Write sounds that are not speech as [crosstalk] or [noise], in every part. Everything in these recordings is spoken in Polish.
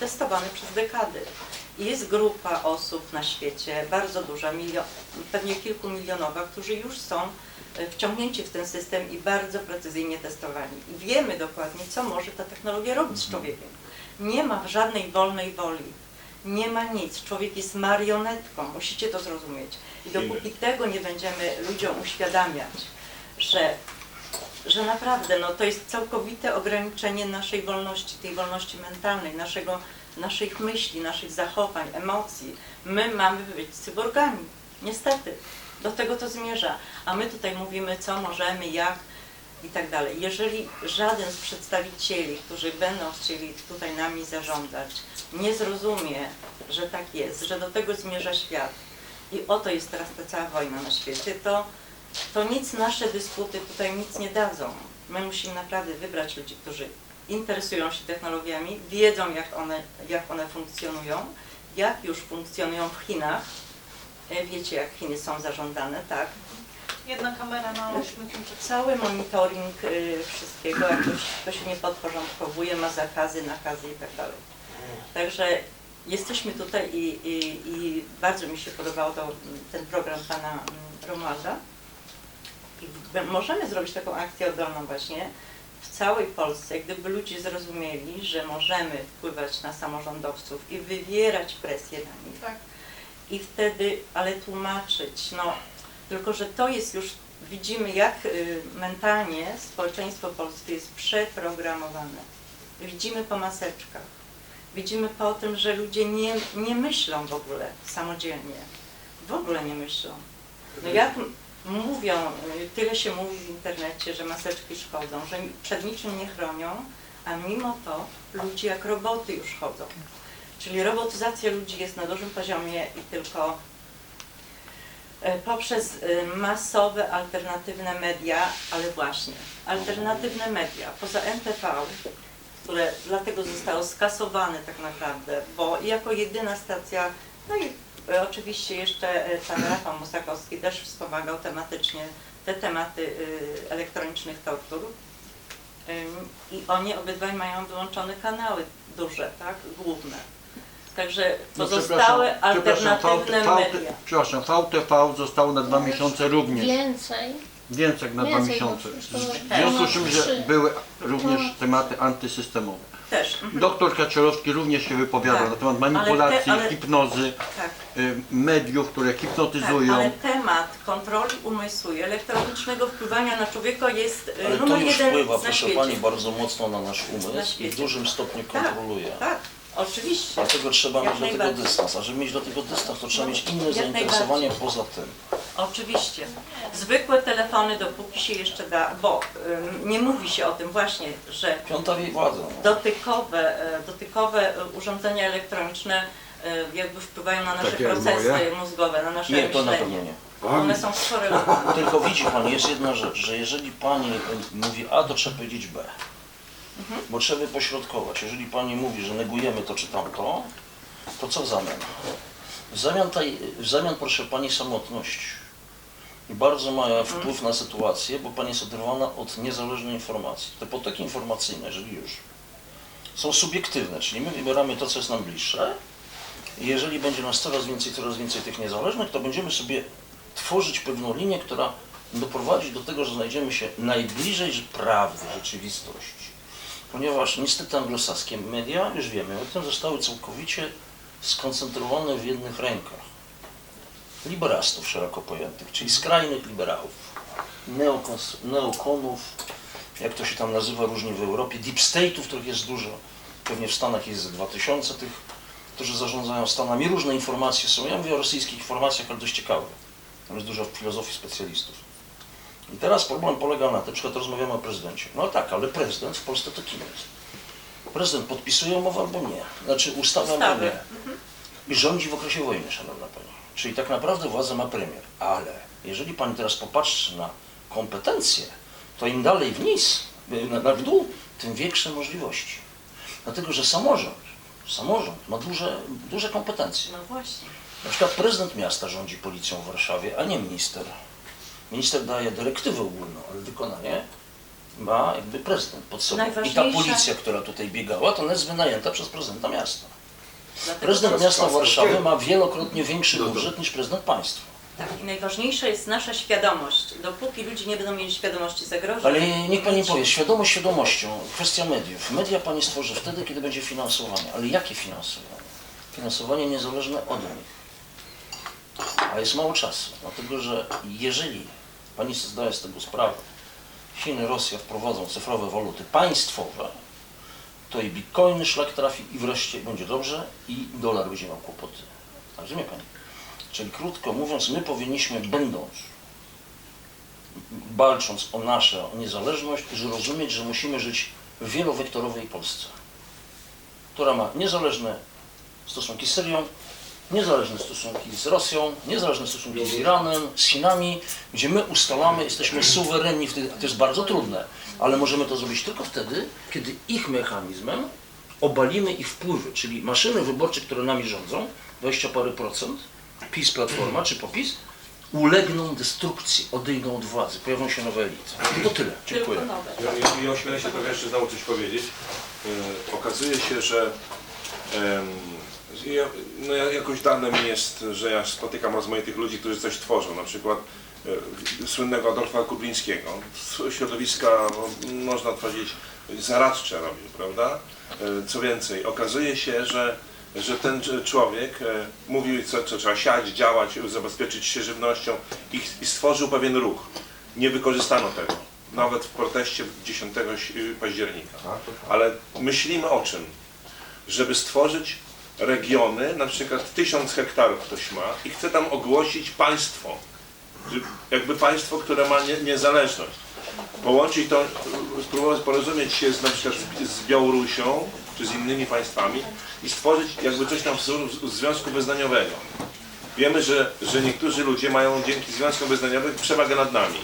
testowany przez dekady. I Jest grupa osób na świecie, bardzo duża, milio, pewnie kilkumilionowa, którzy już są e, wciągnięci w ten system i bardzo precyzyjnie testowani. I wiemy dokładnie, co może ta technologia robić z człowiekiem. Nie ma żadnej wolnej woli. Nie ma nic. Człowiek jest marionetką. Musicie to zrozumieć. I dopóki tego nie będziemy ludziom uświadamiać, że, że naprawdę no, to jest całkowite ograniczenie naszej wolności, tej wolności mentalnej, naszego, naszych myśli, naszych zachowań, emocji. My mamy być cyborgami. Niestety. Do tego to zmierza. A my tutaj mówimy, co możemy, jak i tak dalej. Jeżeli żaden z przedstawicieli, którzy będą chcieli tutaj nami zarządzać, nie zrozumie, że tak jest, że do tego zmierza świat i oto jest teraz ta cała wojna na świecie, to, to nic nasze dysputy tutaj nic nie dadzą. My musimy naprawdę wybrać ludzi, którzy interesują się technologiami, wiedzą jak one, jak one funkcjonują, jak już funkcjonują w Chinach. E, Wiecie, jak Chiny są zarządzane, tak? Jedna kamera na 8 km. Cały monitoring y, wszystkiego, jak ktoś, kto się nie podporządkowuje, ma zakazy, nakazy i tak dalej. Także jesteśmy tutaj i, i, i bardzo mi się podobał to, ten program pana mm, Romualda. I możemy zrobić taką akcję oddolną właśnie w całej Polsce, gdyby ludzie zrozumieli, że możemy wpływać na samorządowców i wywierać presję na nich Tak. i wtedy, ale tłumaczyć, no, tylko że to jest już, widzimy jak y, mentalnie społeczeństwo polskie jest przeprogramowane. Widzimy po maseczkach, widzimy po tym, że ludzie nie, nie myślą w ogóle samodzielnie, w ogóle nie myślą. No jak mówią, y, tyle się mówi w internecie, że maseczki szkodzą, że przed niczym nie chronią, a mimo to ludzie jak roboty już chodzą. Czyli robotyzacja ludzi jest na dużym poziomie i tylko e, poprzez e, masowe, alternatywne media, ale właśnie, alternatywne media, poza NTV, które dlatego zostało skasowane tak naprawdę, bo jako jedyna stacja, no i oczywiście jeszcze e, pan Rafał Musakowski też wspomagał tematycznie te tematy e, elektronicznych tortur. I oni obydwaj mają wyłączone kanały duże, tak, główne. Także No, pozostałe przepraszam, przepraszam, alternatywne VT media. Przepraszam, VTV zostało na dwa miesiące również. Więcej. Więcej na dwa miesiące. W związku z czym, że były również tematy antysystemowe. Też. mhm. Doktor Kaczorowski również się wypowiadał Tak. na temat Ale te- manipulacji, ale- hipnozy, Tak, y, mediów, które tak, hipnotyzują. ale temat kontroli umysłu i elektronicznego wpływania na człowieka jest y, Ale to numer już jeden wpływa, na proszę świecie. Pani, bardzo mocno na nasz Na umysł i świecie. w dużym stopniu Tak, kontroluje. Tak, oczywiście. Dlatego trzeba Jak mieć do tego najbardziej. dystans, a żeby mieć do tego dystans, to trzeba No, mieć inne jak zainteresowanie poza tym. Oczywiście. Zwykłe telefony, dopóki się jeszcze da, bo ym, nie mówi się o tym właśnie, że Piąta wie władzę. no. dotykowe, e, dotykowe e, urządzenia elektroniczne e, jakby wpływają na nasze Takie jak procesy moje? mózgowe, na nasze Nie, to na myślenie. pewno nie. One są skorelowane. Tylko widzi Pani, jest jedna rzecz, że jeżeli Pani y, mówi A, to trzeba powiedzieć B. Mhm. Bo trzeba pośrodkować. Jeżeli Pani mówi, że negujemy to czy tamto, to co w zamian? W zamian, tej, w zamian proszę Pani samotność. I bardzo ma Mhm. wpływ na sytuację, bo Pani jest oderwana od niezależnej informacji. Te potoki informacyjne, jeżeli już, są subiektywne, czyli my wybieramy to, co jest nam bliższe. I jeżeli będzie nas coraz więcej, coraz więcej tych niezależnych, to będziemy sobie tworzyć pewną linię, która doprowadzi do tego, że znajdziemy się najbliżej prawdy, rzeczywistości. Ponieważ niestety anglosaskie media, już wiemy o tym, zostały całkowicie skoncentrowane w jednych rękach. Liberastów szeroko pojętych, czyli skrajnych liberałów, neokons, neokonów, jak to się tam nazywa różnie w Europie, deep state'ów, których jest dużo. Pewnie w Stanach jest ze 2000 tych, którzy zarządzają Stanami. Różne informacje są. Ja mówię o rosyjskich informacjach, ale dość ciekawe. Tam jest dużo filozofii specjalistów. I teraz problem polega na tym, przykład rozmawiamy o prezydencie. No tak, ale prezydent w Polsce to kim jest? Prezydent podpisuje umowę albo nie. Znaczy ustawę albo nie. I rządzi w okresie wojny, szanowna pani. Czyli tak naprawdę władzę ma premier. Ale jeżeli pani teraz popatrzy na kompetencje, to im dalej w nis, na, na w dół, tym większe możliwości. Dlatego, że samorząd, samorząd ma duże, duże kompetencje. No właśnie. Na przykład prezydent miasta rządzi policją w Warszawie, a nie minister. Minister daje dyrektywę ogólną, ale wykonanie ma jakby prezydent pod sobą. I ta policja, która tutaj biegała, to ona jest wynajęta przez prezydenta miasta. Dlatego Prezydent miasta Warszawy ma wielokrotnie większy No budżet niż prezydent państwa. Tak, i najważniejsza jest nasza świadomość. Dopóki ludzie nie będą mieli świadomości zagrożeń. Ale niech Pani powie, świadomość świadomością, kwestia mediów. Media Pani stworzy wtedy, kiedy będzie finansowanie. Ale jakie finansowanie? Finansowanie niezależne od nich. A jest mało czasu, dlatego że jeżeli Pani sobie zdaje z tego sprawę, Chiny, Rosja wprowadzą cyfrowe waluty państwowe, to i bitcoiny szlak trafi i wreszcie będzie dobrze i dolar będzie miał kłopoty. Rozumie Pani? Czyli krótko mówiąc, my powinniśmy, będąc walcząc o nasze, o niezależność, zrozumieć, że musimy żyć w wielowektorowej Polsce, która ma niezależne stosunki z Syrią, niezależne stosunki z Rosją, niezależne stosunki z Iranem, z Chinami, gdzie my ustalamy, jesteśmy suwerenni, w tych, to jest bardzo trudne, ale możemy to zrobić tylko wtedy, kiedy ich mechanizmem obalimy ich wpływy, czyli maszyny wyborcze, które nami rządzą, 20 parę procent, PiS, Platforma czy POPIS, ulegną destrukcji, odejdą od władzy, pojawią się nowe elity. To tyle. Dziękuję. Ja, ja, ośmielę się trochę jeszcze znowu coś powiedzieć. E, okazuje się, że em, ja, no, ja, jakoś dane mi jest, że ja spotykam rozmaitych ludzi, którzy coś tworzą. Na przykład e, słynnego Adolfa Kublińskiego. Z środowiska, no, można powiedzieć, zaradcze robił, prawda? E, co więcej, okazuje się, że że ten człowiek e, mówił, co, co trzeba siać, działać, zabezpieczyć się żywnością i, i stworzył pewien ruch. Nie wykorzystano tego. Nawet w proteście 10 si- października. Ale myślimy o czym? Żeby stworzyć regiony, na przykład tysiąc hektarów ktoś ma i chce tam ogłosić państwo. Jakby państwo, które ma nie, niezależność. Połączyć to, spróbować porozumieć się z, na przykład z, Białorusią czy z innymi państwami i stworzyć jakby coś tam w związku wyznaniowego. Wiemy, że, że niektórzy ludzie mają dzięki związkom wyznaniowym przewagę nad nami,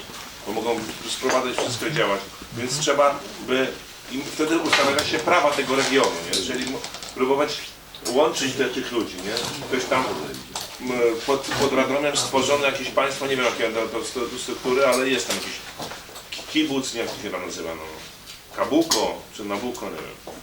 bo mogą sprowadzać wszystko działać. Więc trzeba by im wtedy ustanawia się prawa tego regionu, nie? Jeżeli próbować łączyć te, tych ludzi, nie? Ktoś tam pod, pod Radomiem stworzono jakieś państwo, nie wiem jakie to, to stu- struktury, ale jest tam jakiś kibuc, nie wiem jak to się tam nazywa, no. Kabuko, czy Nabuko, nie wiem.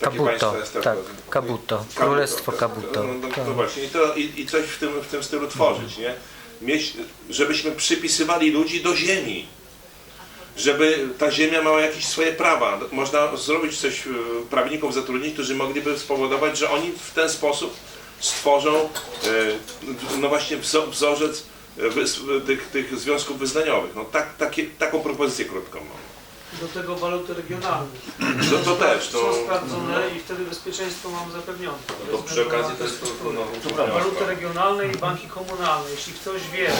Takie Kabuto, tak, Kabuto, Królestwo Kabuto. No, no, Tak. no właśnie, i, to, i, i coś w tym, w tym stylu tworzyć, nie? Mieć, żebyśmy przypisywali ludzi do ziemi. Żeby ta ziemia miała jakieś swoje prawa. Można zrobić coś, e, prawników zatrudnić, którzy mogliby spowodować, że oni w ten sposób stworzą e, no właśnie wzo- wzorzec e, tych, tych związków wyznaniowych. No tak, takie, taką propozycję krótką mam. Do tego waluty regionalne. No to też, to, Są sprawdzone i wtedy bezpieczeństwo mam zapewnione. to przy okazji to jest to, no, To. Waluty regionalne i banki komunalne. Jeśli ktoś wie,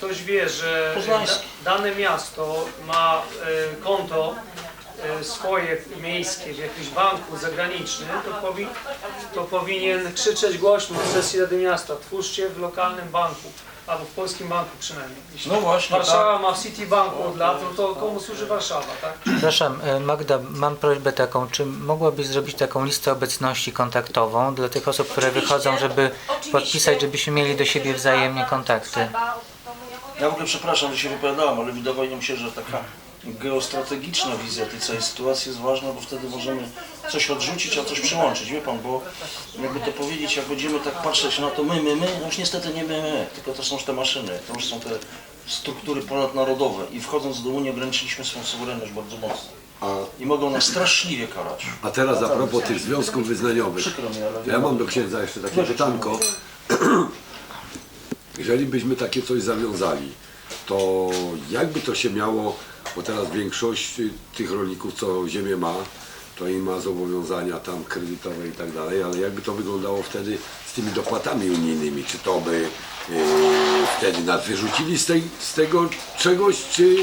ktoś wie, że da, dane miasto ma e, konto e, swoje miejskie w jakimś banku zagranicznym, to, powi, to powinien krzyczeć głośno na sesji Rady Miasta. Twórzcie w lokalnym banku, albo w polskim banku przynajmniej. Jeśli No właśnie, Warszawa ma w Citibanku od lat, no to komu służy Warszawa, tak? Przepraszam, e, Magda, mam prośbę taką, czy mogłabyś zrobić taką listę obecności kontaktową dla tych osób, które wychodzą, żeby podpisać, żebyśmy mieli do siebie wzajemnie kontakty? Ja w ogóle przepraszam, że się wypowiadałem, ale wydawało mi się, że taka geostrategiczna wizja tej całej sytuacji jest ważna, bo wtedy możemy coś odrzucić, a coś przyłączyć. Wie Pan, bo jakby to powiedzieć, jak będziemy tak patrzeć na to my, my, my, no już niestety nie my, my, tylko to są już te maszyny, to już są te struktury ponadnarodowe i wchodząc do Unii ograniczyliśmy swoją suwerenność bardzo mocno. A, I mogą nas straszliwie karać. a teraz a propos tych związków wyznaniowych. Przykro mi, ale Ja mam do księdza jeszcze takie pytanko. [clears throat] Jeżeli byśmy takie coś zawiązali, to jakby to się miało, bo teraz większość tych rolników, co ziemię ma, to im ma zobowiązania tam kredytowe i tak dalej, ale jakby to wyglądało wtedy z tymi dopłatami unijnymi? Czy to by yy, wtedy nas wyrzucili z, tej, z tego czegoś, czy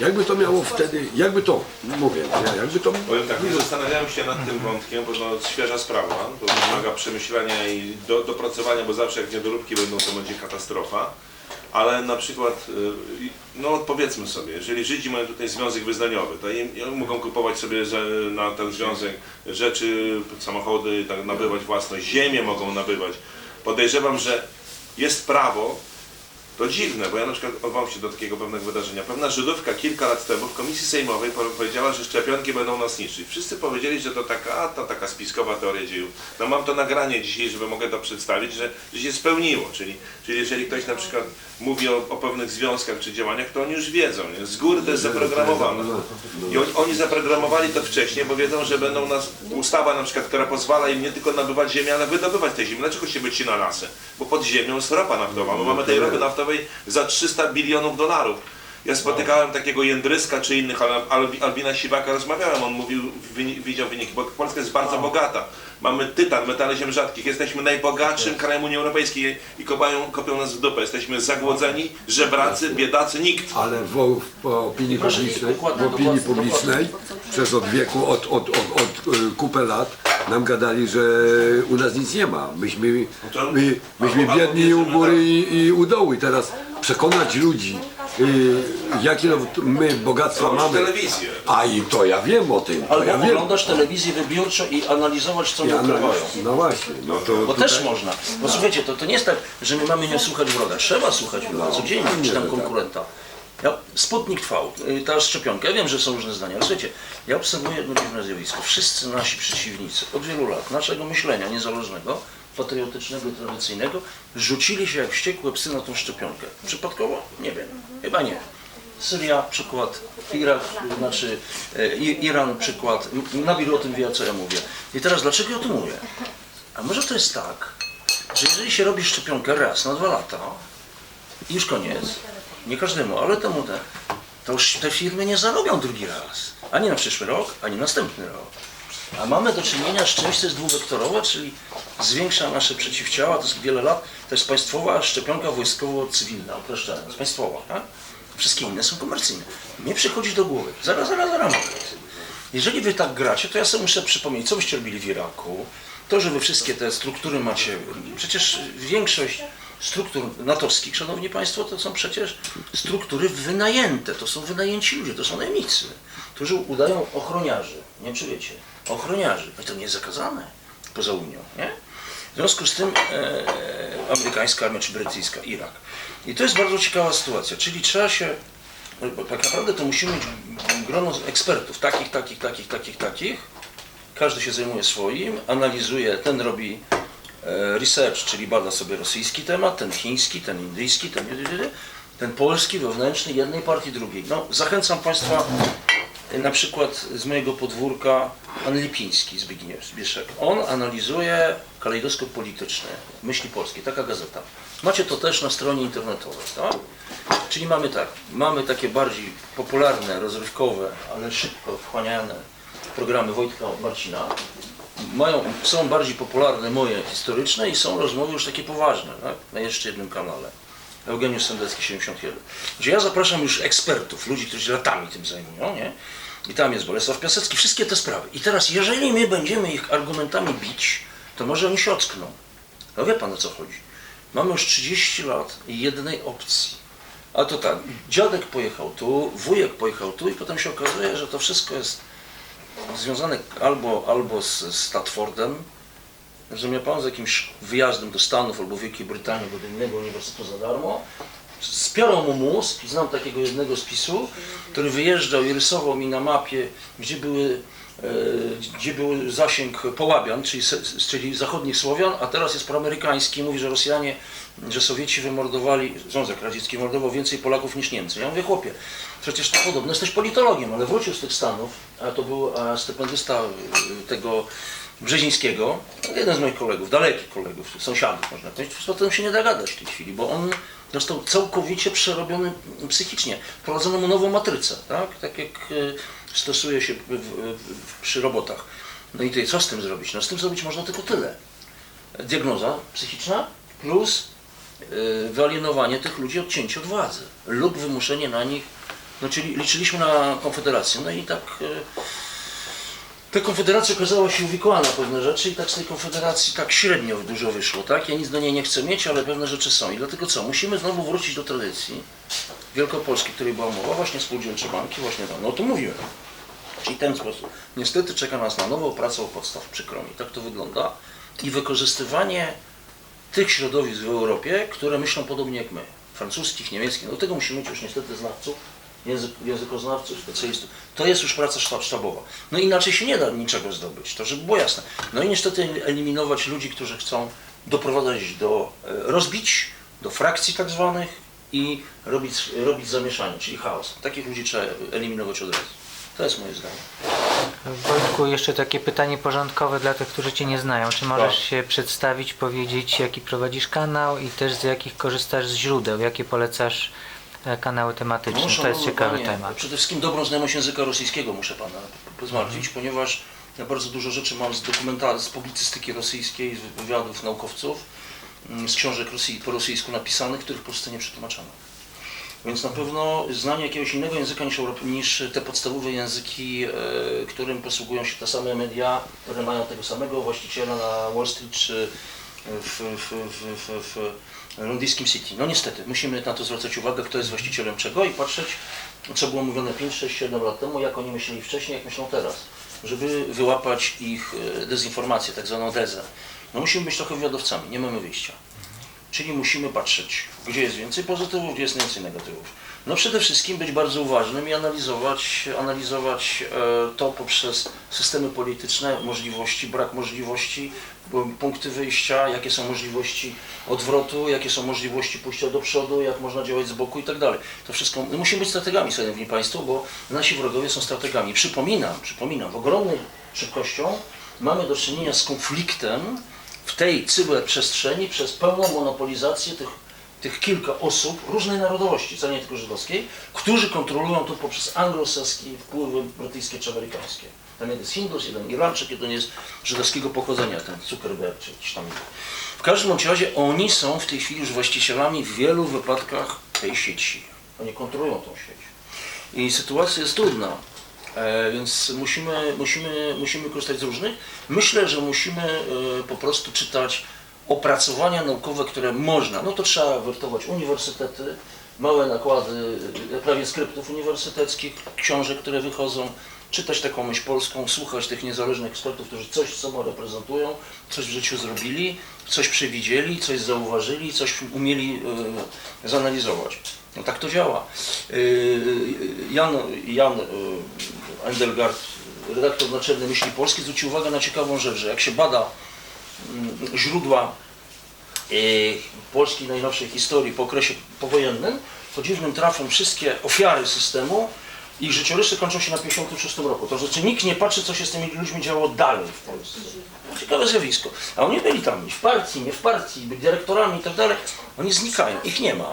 jakby to miało wtedy, jakby to, mówię, nie, jakby to Powiem tak, nie zastanawiałem się nad tym wątkiem, bo to świeża sprawa, to wymaga przemyślenia i do, dopracowania, bo zawsze jak niedoróbki będą, to będzie katastrofa. Ale na przykład, y, no powiedzmy sobie, jeżeli Żydzi mają tutaj związek wyznaniowy, to im, im mogą kupować sobie na ten związek rzeczy, samochody, tak, nabywać własność, ziemię mogą nabywać. Podejrzewam, że jest prawo To dziwne, bo ja na przykład odwołam się do takiego pewnego wydarzenia. Pewna Żydówka kilka lat temu w komisji sejmowej po- powiedziała, że szczepionki będą nas niszczyć. Wszyscy powiedzieli, że to taka, a, to taka spiskowa teoria dziejów. No mam to nagranie dzisiaj, żeby mogę to przedstawić, że, że się spełniło. Czyli, czyli jeżeli ktoś na przykład mówi o, o pewnych związkach czy działaniach, to oni już wiedzą. Nie? Z góry to jest zaprogramowane. I oni, oni zaprogramowali to wcześniej, bo wiedzą, że będą nas ustawa na przykład, która pozwala im nie tylko nabywać ziemię, ale wydobywać tej ziemi. Dlaczego się wycina lasy? Bo pod ziemią jest ropa naftowa. My mamy tej ropy naftowej za 300 bilionów dolarów. Ja spotykałem takiego Jędryska czy innych, ale Albi- Albina Siwaka rozmawiałem, on mówił, widział wyniki, bo Polska jest bardzo bogata. Mamy tytan, metale ziem rzadkich, jesteśmy najbogatszym krajem Unii Europejskiej i kopają, kopią nas w dupę. Jesteśmy zagłodzeni, żebracy, biedacy, nikt. Ale w, w opinii publicznej, w opinii publicznej przez od wieku, od, od, od, od y, kupę lat nam gadali, że u nas nic nie ma. Myśmy, to- my, myśmy biedni u góry tak. i, i u dołu. I teraz przekonać ludzi, y, jakie no, my bogactwa Mamy mamy. telewizję. A i to ja wiem o tym. To Albo ja wiem. oglądasz telewizję wybiórczo i analizować, co Ja, oni no, ukrywają. no właśnie, no to Bo tutaj, też można. Bo słuchajcie, to, to nie jest tak, że my mamy nie słuchać wroga. Trzeba słuchać wroga codziennie, nie, czy tam tak. konkurenta. Ja, Sputnik V, y, ta szczepionka, ja wiem, że są różne zdania, ale słuchajcie, ja obserwuję jedno dziwne zjawisko. Wszyscy nasi przeciwnicy od wielu lat, naszego myślenia niezależnego, patriotycznego i tradycyjnego, rzucili się jak wściekłe psy na tą szczepionkę. Przypadkowo? Nie wiem. Chyba nie. Syria przykład, Irak, znaczy e, Iran przykład, Nabil o tym wie, co ja mówię. I teraz dlaczego ja o tym mówię? A może to jest tak, że jeżeli się robi szczepionkę raz na dwa lata i już koniec, nie każdemu, ale temu te, to już te firmy nie zarobią drugi raz. Ani na przyszły rok, ani następny rok. A mamy do czynienia z czymś, co jest dwuwektorowe, czyli zwiększa nasze przeciwciała, to jest wiele lat, to jest państwowa szczepionka wojskowo-cywilna, upraszczając, państwowa, tak? Wszystkie inne są komercyjne. Mnie przychodzi do głowy, zaraz, zaraz, zaraz. Jeżeli wy tak gracie, to ja sobie muszę przypomnieć, co byście robili w Iraku, to, że wy wszystkie te struktury macie, przecież większość struktur natowskich, szanowni państwo, to są przecież struktury wynajęte, to są wynajęci ludzie, to są najemnicy, którzy udają ochroniarzy, nie czy wiecie, ochroniarzy, i to nie jest zakazane poza Unią, nie? W związku z tym e, amerykańska armia czy brytyjska, Irak. I to jest bardzo ciekawa sytuacja, czyli trzeba się, bo tak naprawdę to musimy mieć grono ekspertów, takich, takich, takich, takich, takich, każdy się zajmuje swoim, analizuje, ten robi e, research, czyli bada sobie rosyjski temat, ten chiński, ten indyjski, ten, ten polski, wewnętrzny, jednej partii, drugiej. No, zachęcam Państwa e, na przykład z mojego podwórka pan Lipiński, Zbigniew Zbieszek. On analizuje kalejdoskop polityczny, myśli polskiej, taka gazeta. Macie to też na stronie internetowej, tak? Czyli mamy tak, mamy takie bardziej popularne, rozrywkowe, ale szybko wchłaniane programy Wojtka Marcina. Mają, są bardziej popularne moje historyczne i są rozmowy już takie poważne, tak? na jeszcze jednym kanale. Eugeniusz Sendecki 71. Gdzie ja zapraszam już ekspertów, ludzi, którzy się latami tym zajmują, nie? I tam jest Bolesław Piasecki, wszystkie te sprawy. I teraz, jeżeli my będziemy ich argumentami bić, to może oni się ockną. No wie pan o co chodzi. Mamy już 30 lat jednej opcji. A to tak, dziadek pojechał tu, wujek pojechał tu i potem się okazuje, że to wszystko jest związane albo, albo z, Statfordem, rozumie pan, z jakimś wyjazdem do Stanów albo Wielkiej Brytanii, bo do innego uniwersytetu za darmo. Spiorą mu mózg, znam takiego jednego spisu, który wyjeżdżał i rysował mi na mapie, gdzie były e, gdzie był zasięg Połabian, czyli, czyli zachodnich Słowian, a teraz jest proamerykański. Mówi, że Rosjanie, że Sowieci wymordowali, Związek Radziecki mordował więcej Polaków niż Niemcy. Ja mówię, chłopie, przecież to podobno jesteś politologiem, ale wrócił z tych Stanów, a to był a, stypendysta y, tego Brzezińskiego, jeden z moich kolegów, dalekich kolegów, sąsiadów można powiedzieć, potem się nie da gadać w tej chwili, bo on został całkowicie przerobiony psychicznie. Wprowadzono mu nową matrycę, tak, tak jak y, stosuje się w, w, przy robotach. No i tutaj co z tym zrobić? No z tym zrobić można tylko tyle. Diagnoza psychiczna plus y, wyalienowanie tych ludzi, odcięcie od władzy lub wymuszenie na nich, no czyli liczyliśmy na Konfederację, no i tak y, ta Konfederacja okazała się uwikłana pewne rzeczy i tak z tej Konfederacji tak średnio dużo wyszło, tak? Ja nic do niej nie chcę mieć, ale pewne rzeczy są i dlatego co? Musimy znowu wrócić do tradycji Wielkopolskiej, której była mowa, właśnie spółdzielcze banki, właśnie tam, no o tym mówiłem. Czyli ten sposób. Niestety czeka nas na nową pracę u podstaw, przykro mi, tak to wygląda. I wykorzystywanie tych środowisk w Europie, które myślą podobnie jak my. francuskich, niemieckich. No do tego musimy mieć już niestety znawców, język, językoznawców, specjalistów. To jest już praca sztab, sztabowa. No inaczej się nie da niczego zdobyć, to żeby było jasne. No i niestety eliminować ludzi, którzy chcą doprowadzać do e, rozbić, do frakcji tak zwanych i robić, robić zamieszanie, czyli chaos. Takich ludzi trzeba eliminować od razu. To jest moje zdanie. Wojtku, jeszcze takie pytanie porządkowe dla tych, którzy Cię nie znają. Czy możesz Tak. się przedstawić, powiedzieć jaki prowadzisz kanał i też z jakich korzystasz z źródeł, jakie polecasz kanały tematyczne? No, To jest szanowny ciekawy panie, temat. Przede wszystkim dobrą znajomość języka rosyjskiego muszę Pana pozmartwić, ponieważ ja bardzo dużo rzeczy mam z dokumentacji, z publicystyki rosyjskiej, z wywiadów naukowców, mm, z książek rosy, po rosyjsku napisanych, których w Polsce nie przetłumaczono. Więc na pewno znanie jakiegoś innego języka niż, Europ- niż te podstawowe języki, e, którym posługują się te same media, które mają tego samego właściciela na Wall Street czy w, w, w, w, w londyńskim City. No niestety, musimy na to zwracać uwagę, kto jest właścicielem czego i patrzeć, co było mówione 5, 6, 7 lat temu, jak oni myśleli wcześniej, jak myślą teraz, żeby wyłapać ich e, dezinformację, tak zwaną dezę. No musimy być trochę wywiadowcami, nie mamy wyjścia. Czyli musimy patrzeć, gdzie jest więcej pozytywów, gdzie jest więcej negatywów. No przede wszystkim być bardzo uważnym i analizować, analizować e, to poprzez systemy polityczne, możliwości, brak możliwości, punkty wyjścia, jakie są możliwości odwrotu, jakie są możliwości pójścia do przodu, jak można działać z boku i tak dalej. To wszystko, my musimy być strategami, szanowni Państwo, bo nasi wrogowie są strategami. Przypominam, przypominam, w ogromnej szybkością mamy do czynienia z konfliktem w tej cyberprzestrzeni przez pełną monopolizację tych, tych kilka osób różnej narodowości, wcale nie tylko żydowskiej, którzy kontrolują to poprzez anglosaskie wpływy brytyjskie czy amerykańskie. Tam jeden jest Hindus, jeden Irlandczyk, jeden jest żydowskiego pochodzenia, ten Zuckerberg czy jakiś tam. W każdym razie oni są w tej chwili już właścicielami w wielu wypadkach tej sieci. Oni kontrolują tą sieć. I sytuacja jest trudna. E, więc musimy, musimy, musimy korzystać z różnych. Myślę, że musimy e, po prostu czytać opracowania naukowe, które można. No to trzeba wertować uniwersytety, małe nakłady e, prawie skryptów uniwersyteckich, książek, które wychodzą, czytać taką myśl polską, słuchać tych niezależnych ekspertów, którzy coś sobą reprezentują, coś w życiu zrobili, coś przewidzieli, coś zauważyli, coś umieli e, zanalizować. No tak to działa. Yy, Jan, Jan yy, Engelgard, redaktor naczelny Myśli Polskiej, zwrócił uwagę na ciekawą rzecz, że jak się bada mm, źródła yy, polskiej najnowszej historii po okresie powojennym, to dziwnym trafem wszystkie ofiary systemu, ich życiorysy kończą się na 56 roku. To znaczy nikt nie patrzy, co się z tymi ludźmi działo dalej w Polsce. Ciekawe zjawisko. A oni byli tam w partii, nie w partii, byli dyrektorami i tak dalej. Oni znikają, ich nie ma.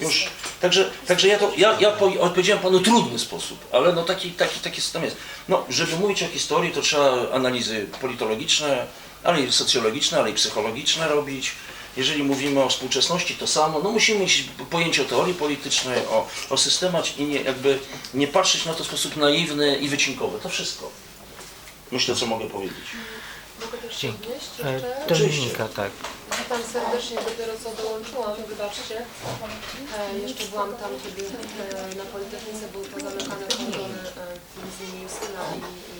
Już. Także, także ja to, ja, ja po, odpowiedziałem panu trudny sposób, ale no taki, taki, taki system jest. No, żeby mówić o historii, to trzeba analizy politologiczne, ale i socjologiczne, ale i psychologiczne robić. Jeżeli mówimy o współczesności, to samo. No musimy mieć pojęcie o teorii politycznej, o, o systemach i nie, jakby nie patrzeć na to w sposób naiwny i wycinkowy. To wszystko. Myślę, co mogę powiedzieć. Mogę też się odnieść E, jeszcze? Dominika, tak. Witam serdecznie, dopiero co dołączyłam, wybaczcie. E, jeszcze byłam tam, kiedy e, na Politechnice były pozamykane kordony e, między innymi Justyna i, i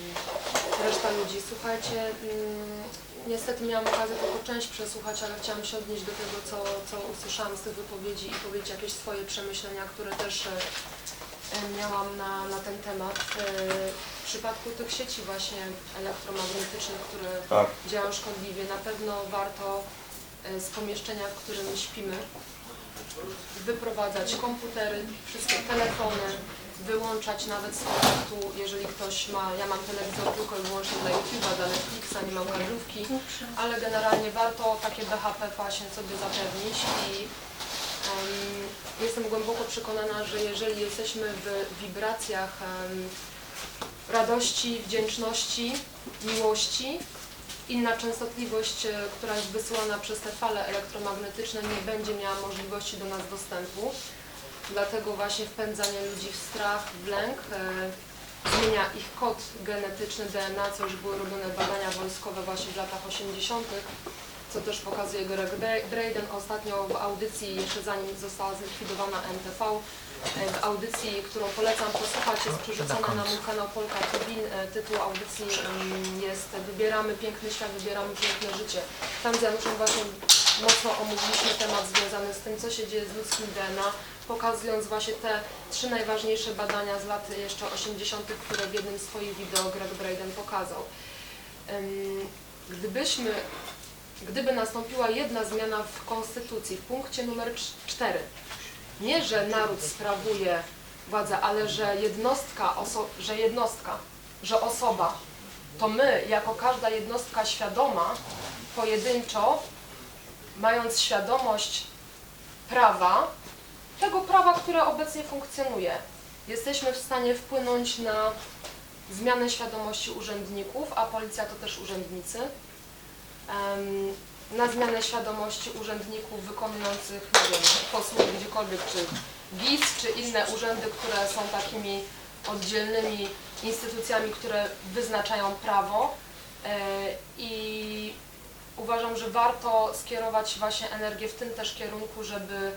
reszta ludzi. Słuchajcie, mm, niestety miałam okazję tylko część przesłuchać, ale chciałam się odnieść do tego, co, co usłyszałam z tych wypowiedzi i powiedzieć jakieś swoje przemyślenia, które też e, e, miałam na, na ten temat. E, W przypadku tych sieci właśnie elektromagnetycznych, które Tak. działają szkodliwie, na pewno warto z pomieszczenia, w którym śpimy, wyprowadzać komputery, wszystkie telefony, wyłączać nawet z kontaktu, jeżeli ktoś ma, ja mam telewizor tylko i wyłącznie dla YouTube'a, dla Netflixa, nie mam kablówki, ale generalnie warto takie BHP właśnie sobie zapewnić i em, jestem głęboko przekonana, że jeżeli jesteśmy w wibracjach em, radości, wdzięczności, miłości, inna częstotliwość, e, która jest wysyłana przez te fale elektromagnetyczne nie będzie miała możliwości do nas dostępu. Dlatego właśnie wpędzanie ludzi w strach, w lęk, e, zmienia ich kod genetyczny DNA, co już były robione badania wojskowe właśnie w latach 80., co też pokazuje Greg Drayden ostatnio w audycji, jeszcze zanim została zlikwidowana NTV, w audycji, którą polecam posłuchać, jest przerzucona na mój kanał Polka TV. E, Tytuł audycji mm, jest Wybieramy piękny świat, wybieramy piękne życie. Tam z Januszem właśnie mocno omówiliśmy temat związany z tym, co się dzieje z ludzkim DNA, pokazując właśnie te trzy najważniejsze badania z lat jeszcze 80., które w jednym z swoich wideo Greg Braden pokazał. Gdybyśmy, gdyby nastąpiła jedna zmiana w Konstytucji, w punkcie numer 4, nie, że naród sprawuje władzę, ale że jednostka, że jednostka, że osoba, to my, jako każda jednostka świadoma, pojedynczo, mając świadomość prawa, tego prawa, które obecnie funkcjonuje, jesteśmy w stanie wpłynąć na zmianę świadomości urzędników, a policja to też urzędnicy, em, na zmianę świadomości urzędników wykonujących, nie wiem, posługi gdziekolwiek, czy GIS, czy inne urzędy, które są takimi oddzielnymi instytucjami, które wyznaczają prawo e, i uważam, że warto skierować właśnie energię w tym też kierunku, żeby e,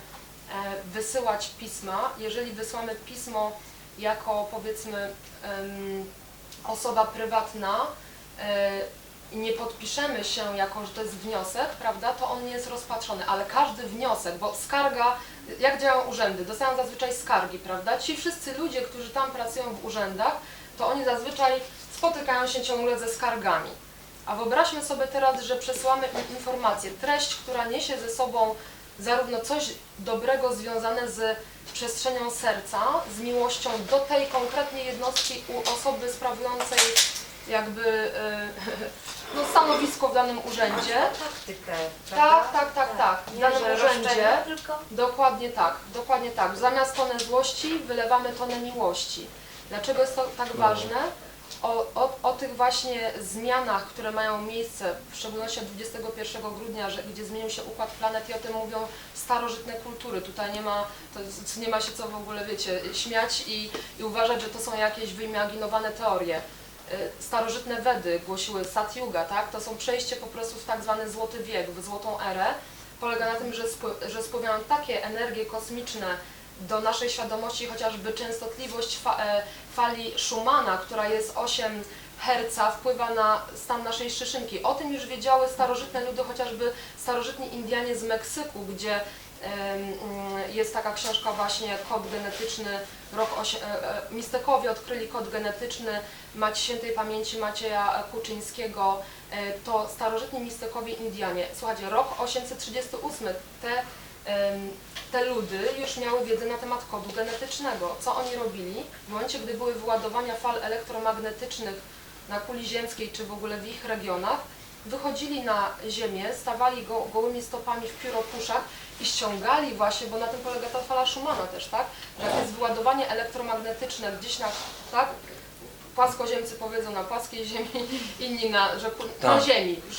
wysyłać pisma. Jeżeli wysłamy pismo jako powiedzmy osoba prywatna e, i nie podpiszemy się jako, że to jest wniosek, prawda, to on nie jest rozpatrzony, ale każdy wniosek, bo skarga, jak działają urzędy? Dostają zazwyczaj skargi, prawda? Ci wszyscy ludzie, którzy tam pracują w urzędach, to oni zazwyczaj spotykają się ciągle ze skargami. A wyobraźmy sobie teraz, że przesyłamy im informację, treść, która niesie ze sobą zarówno coś dobrego związane z przestrzenią serca, z miłością do tej konkretnej jednostki u osoby sprawującej jakby e, no, stanowisko w danym urzędzie. taktykę, Tak, tak, tak, tak. W danym urzędzie. tylko Dokładnie tak, dokładnie tak. Zamiast tonę złości wylewamy tonę miłości. Dlaczego jest to tak ważne? O, o, o tych właśnie zmianach, które mają miejsce, w szczególności od 21 grudnia, że, gdzie zmienił się układ planet i o tym mówią starożytne kultury. Tutaj nie ma, to, nie ma się co w ogóle, wiecie, śmiać i, i uważać, że to są jakieś wyimaginowane teorie. Y, Starożytne Wedy głosiły Satyuga, tak? To są przejście po prostu w tak zwany złoty wiek, w złotą erę. Polega na tym, że, spły- że spływają takie energie kosmiczne do naszej świadomości, chociażby częstotliwość fa, e, fali Schumana, która jest 8 Hz, wpływa na stan naszej szyszynki. O tym już wiedziały starożytne ludy, chociażby starożytni Indianie z Meksyku, gdzie jest taka książka właśnie Kod genetyczny, rok e, e, mistykowie odkryli kod genetyczny Macie świętej pamięci Macieja Kuczyńskiego, e, to starożytni mistykowie Indianie. Słuchajcie, rok 838, te, te ludy już miały wiedzę na temat kodu genetycznego. Co oni robili? W momencie, gdy były wyładowania fal elektromagnetycznych na kuli ziemskiej czy w ogóle w ich regionach, wychodzili na ziemię, stawali go, gołymi stopami w pióropuszach i ściągali właśnie, bo na tym polega ta fala Schumana też, tak? Że jak jest wyładowanie elektromagnetyczne gdzieś na, tak? Płaskoziemcy powiedzą na płaskiej [laughs] ziemi, inni na, że na Tak. ziemi. Już,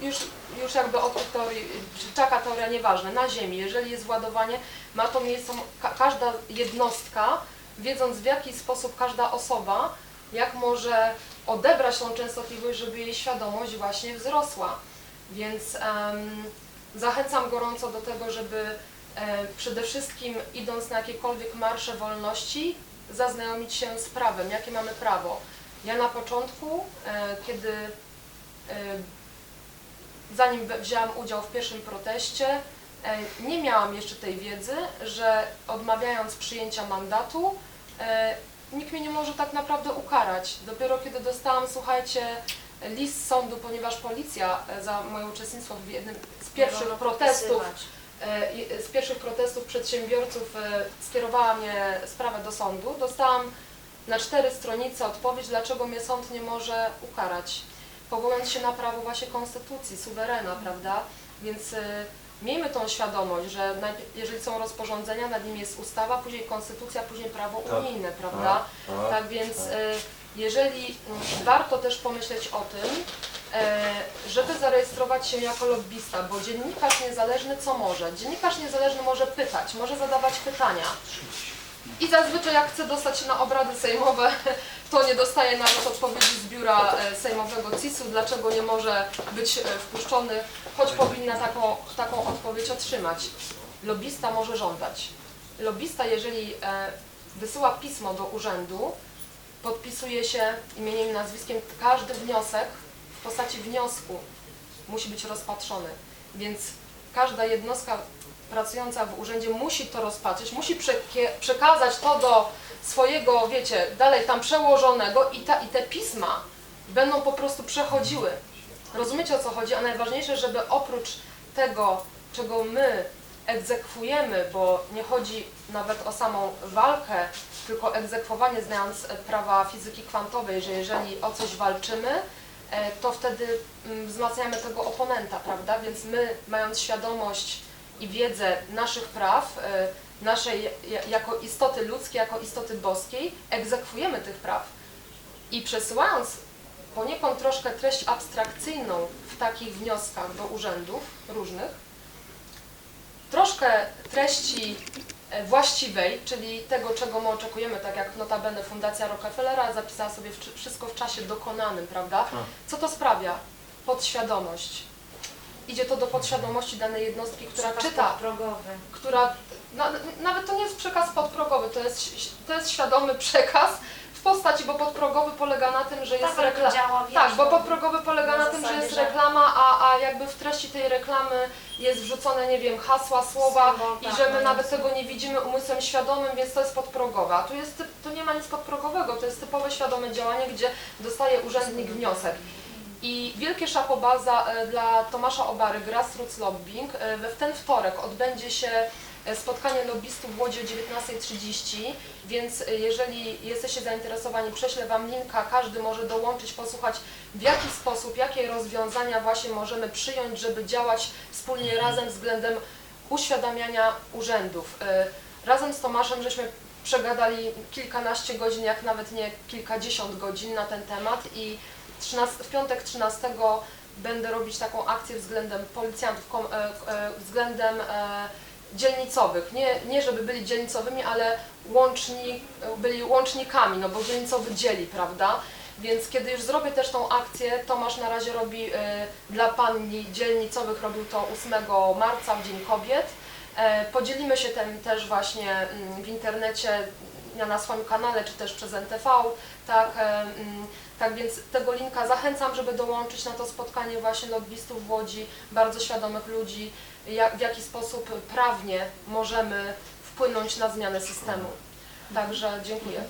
już, już jakby od tych teorii, czy taka teoria nieważne, na ziemi, jeżeli jest władowanie, ma to miejsce, ka każda jednostka, wiedząc w jaki sposób każda osoba, jak może odebrać tą częstotliwość, żeby jej świadomość właśnie wzrosła. Więc em, zachęcam gorąco do tego, żeby e, przede wszystkim idąc na jakiekolwiek marsze wolności, zaznajomić się z prawem, jakie mamy prawo. Ja na początku, e, kiedy e, zanim wzięłam udział w pierwszym proteście, nie miałam jeszcze tej wiedzy, że odmawiając przyjęcia mandatu, nikt mnie nie może tak naprawdę ukarać. Dopiero kiedy dostałam, słuchajcie, list z sądu, ponieważ policja e, za moje uczestnictwo w jednym z pierwszych mogą protestów. E, i- z pierwszych protestów przedsiębiorców e, skierowała mnie sprawę do sądu. Dostałam na cztery stronice odpowiedź, dlaczego mnie sąd nie może ukarać, powołując się na prawo właśnie konstytucji, suwerena, prawda? Więc e, miejmy tą świadomość, że jeżeli są rozporządzenia, nad nimi jest ustawa, później konstytucja, później prawo Tak. unijne, prawda? Tak więc e, jeżeli mm, warto też pomyśleć o tym, e, żeby zarejestrować się jako lobbysta, bo dziennikarz niezależny co może? Dziennikarz niezależny może pytać, może zadawać pytania. I zazwyczaj jak chcę dostać się na obrady sejmowe, [laughs] to nie dostaję nawet odpowiedzi z biura e, sejmowego CIS-u, dlaczego nie może być e, wpuszczony, choć powinna taką, taką odpowiedź otrzymać. Lobista może żądać. Lobista, jeżeli wysyła pismo do urzędu, podpisuje się imieniem i nazwiskiem, każdy wniosek w postaci wniosku musi być rozpatrzony. Więc każda jednostka pracująca w urzędzie musi to rozpatrzeć, musi przekazać to do swojego, wiecie, dalej tam przełożonego i, ta, i te pisma będą po prostu przechodziły. Rozumiecie o co chodzi? A najważniejsze, żeby oprócz tego, czego my egzekwujemy, bo nie chodzi nawet o samą walkę, tylko egzekwowanie, znając e, prawa fizyki kwantowej, że jeżeli o coś walczymy, e, to wtedy mm, wzmacniamy tego oponenta, prawda? Więc my, mając świadomość i wiedzę naszych praw, e, naszej ja- jako istoty ludzkiej, jako istoty boskiej, egzekwujemy tych praw. I przesyłając poniekąd troszkę treść abstrakcyjną w takich wnioskach do urzędów różnych, troszkę treści e, właściwej, czyli tego, czego my oczekujemy, tak jak notabene Fundacja Rockefellera zapisała sobie wszystko w czasie dokonanym, prawda? Co to sprawia? Podświadomość. Idzie to do podświadomości danej jednostki, która czyta, progowy. która, na, nawet to nie jest przekaz podprogowy, to jest, to jest świadomy przekaz w postaci, bo podprogowy polega na tym, że jest reklama. Tak, bo podprogowy polega na na tym, że zasadzie, jest że- reklama, a, a jakby w treści tej reklamy jest wrzucone, nie wiem, hasła, słowa Symbol, i tak, że my no nawet tego nie widzimy umysłem świadomym, więc to jest podprogowe. A tu, jest, tu nie ma nic podprogowego, to jest typowe świadome działanie, gdzie dostaje urzędnik wniosek. I wielkie szapobaza e, dla Tomasza Obary, Grassroots Lobbying. E, we- W ten wtorek odbędzie się spotkanie lobbystów w Łodzi o 19.30, więc e, jeżeli jesteście zainteresowani, prześlę Wam linka, każdy może dołączyć, posłuchać w jaki sposób, jakie rozwiązania właśnie możemy przyjąć, żeby działać wspólnie razem względem uświadamiania urzędów. E, Razem z Tomaszem żeśmy przegadali kilkanaście godzin, jak nawet nie kilkadziesiąt godzin na ten temat i 13, w piątek 13 będę robić taką akcję względem policjantów, e, e, względem e, dzielnicowych. Nie, nie żeby byli dzielnicowymi, ale łączni, byli łącznikami, no bo dzielnicowy dzieli, prawda? Więc kiedy już zrobię też tą akcję, Tomasz na razie robi e, dla panni dzielnicowych, robił to 8 marca w Dzień Kobiet. E, Podzielimy się tym też właśnie mm, w internecie, ja na swoim kanale, czy też przez NTV, tak, mm, tak więc tego linka zachęcam, żeby dołączyć na to spotkanie właśnie lobbystów w Łodzi, bardzo świadomych ludzi, jak, w jaki sposób prawnie możemy wpłynąć na zmianę systemu. Także dziękuję.